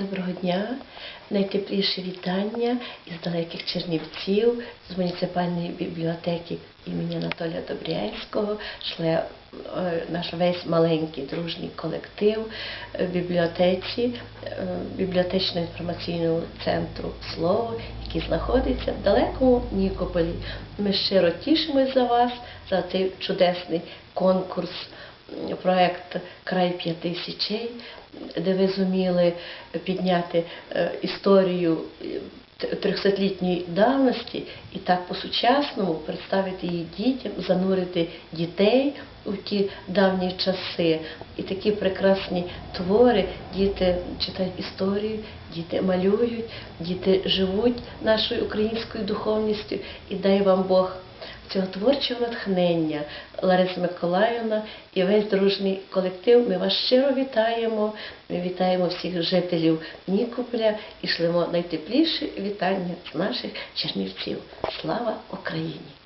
Доброго дня, найтепліші вітання із далеких Чернівців, з муніципальної бібліотеки імені Анатолія Добрянського. Шле е, наш весь маленький дружній колектив е, бібліотеці, е, бібліотечно-інформаційного центру Слово, який знаходиться в далекому Нікополі. Ми щиро тішимось за вас, за цей чудесний конкурс проект Край п'яти січей, де ви зуміли підняти е, історію е, трьохсотлітньої давності і так по-сучасному представити її дітям, занурити дітей у ті давні часи. І такі прекрасні твори, діти читають історію, діти малюють, діти живуть нашою українською духовністю і дай вам Бог цього творчого натхнення Лариса Миколаївна і весь дружний колектив. Ми вас щиро вітаємо. Ми вітаємо всіх жителів Нікополя і шлемо найтепліші вітання з наших чернівців. Слава Україні!